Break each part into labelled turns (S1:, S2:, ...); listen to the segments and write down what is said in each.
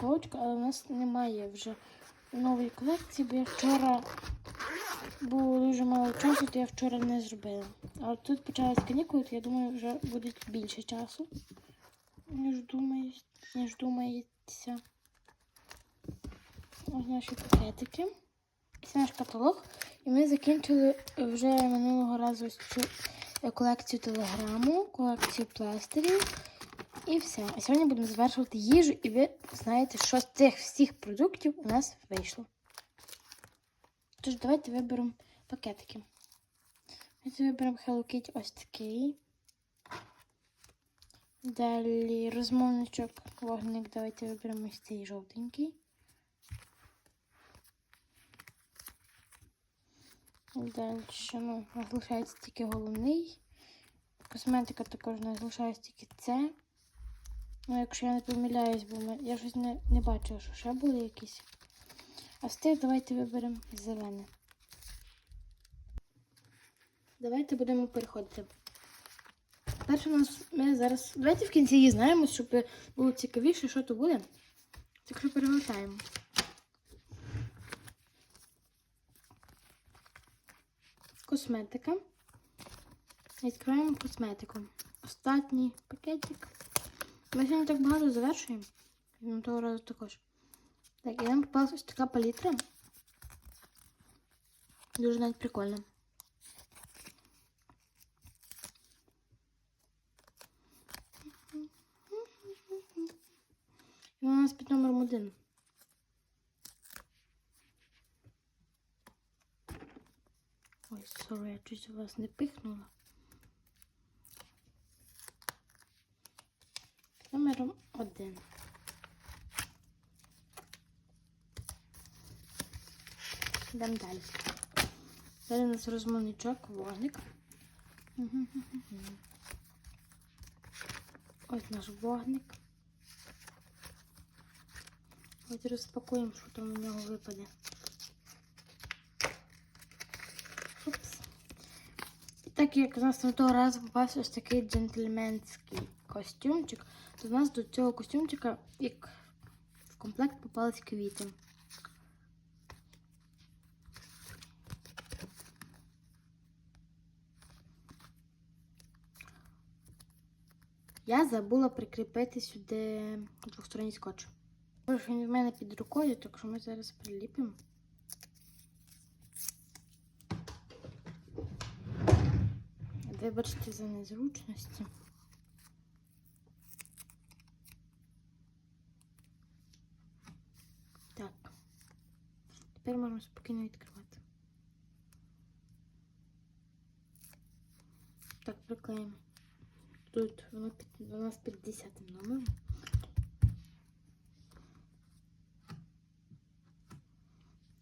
S1: упаковочка, але в нас немає вже нової колекції, бо я вчора було дуже мало часу, то я вчора не зробила. А от тут почались канікули, то я думаю, вже буде більше часу, ніж думаю, ніж думається. Ось наші пакетики. Це наш каталог. І ми закінчили вже минулого разу цю колекцію телеграму, колекцію пластирів. І все. А сьогодні будемо завершувати їжу, і ви знаєте, що з цих всіх продуктів у нас вийшло. Тож, давайте виберемо пакетики. Давайте виберемо Hello Kitty ось такий. Далі розмовничок, вогник. Давайте виберемо ось цей жовтенький. Далі, ну, залишається тільки головний. Косметика також нас залишається тільки це. Ну, якщо я не помиляюсь, бо ми- я щось не, не бачила, що ще були якісь. А з тих давайте виберемо зелене. Давайте будемо переходити. Перше у нас ми зараз. Давайте в кінці її знаємо, щоб було цікавіше, що то буде. Так що перегортаємо. Косметика. Відкриваємо косметику. Остатній пакетик. Ми сьогодні так багато завершуємо. Ну, того разу також. Так, і нам попалась ось така палітра. Дуже навіть прикольна. І вона у нас під номером один. Ой, сорі, я чуть вас не пихнула. Номером один. Йдемо далі. Далі у нас розмовничок, вогник. Ось наш вогник. Ось розпакуємо, що там у нього випаде. Упс. І так як у нас на того разу попався ось такий джентльменський костюмчик, то в нас до цього костюмчика як в комплект попались квіти. Я забула прикріпити сюди двосторонній скотч. Він в мене під рукою, так що ми зараз приліпимо. Вибачте за незручності. Так. Тепер можемо спокійно відкривати. Так, приклеїмо. Тут воно у нас під 10 номером.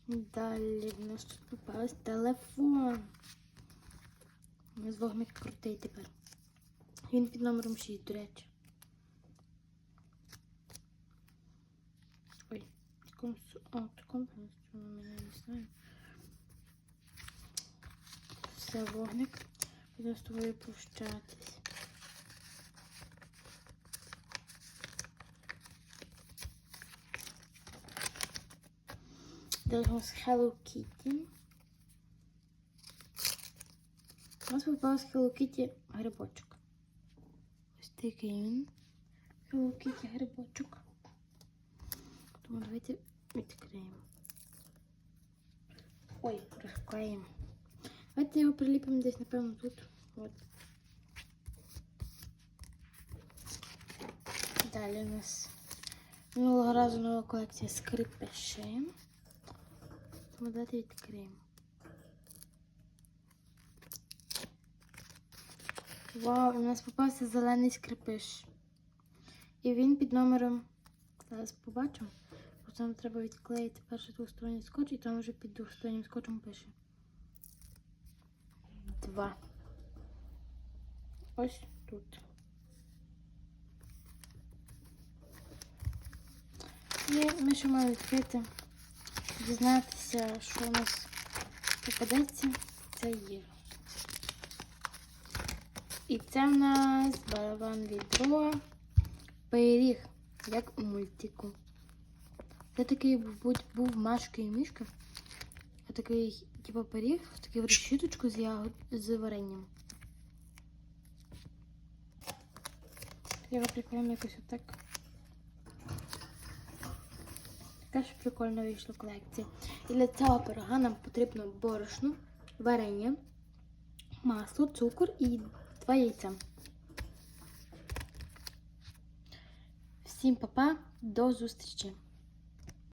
S1: Далі в нас тут попався телефон. Нас вогник крутий тепер. Він під номером 6, до речі. Ой, в якому с- а, в я не знаю. Все, вогник. Будемо з тобою прощатись. Далі у Hello Kitty. У нас попався Hello Kitty грибочок. Ось такий він. Hello Kitty грибочок. Тому давайте відкриємо. Ой, розклеїмо. Давайте його приліпимо десь, напевно, тут. От. Далі у нас минулого разу нова колекція скрипешем. Тому давайте відкриємо. Вау, у нас попався зелений скрипиш. І він під номером. Зараз побачимо. Бо там треба відклеїти перший двосторонній скотч, і там вже під двостороннім скотчем пише. Два. Ось тут. І ми ще маємо відкрити, дізнатися, що у нас попадеться. Це є. І це в нас барабан відро. Пиріг, як у мультику. Це такий був, був Машка і Мішка. А такий, типу, пиріг, в таку решіточку з, ягод, з варенням. Його прикольно якось отак. Така ж прикольна вийшла колекція. І для цього пирога нам потрібно борошно, варення, масло, цукор і два. Всім па-па, до зустрічі!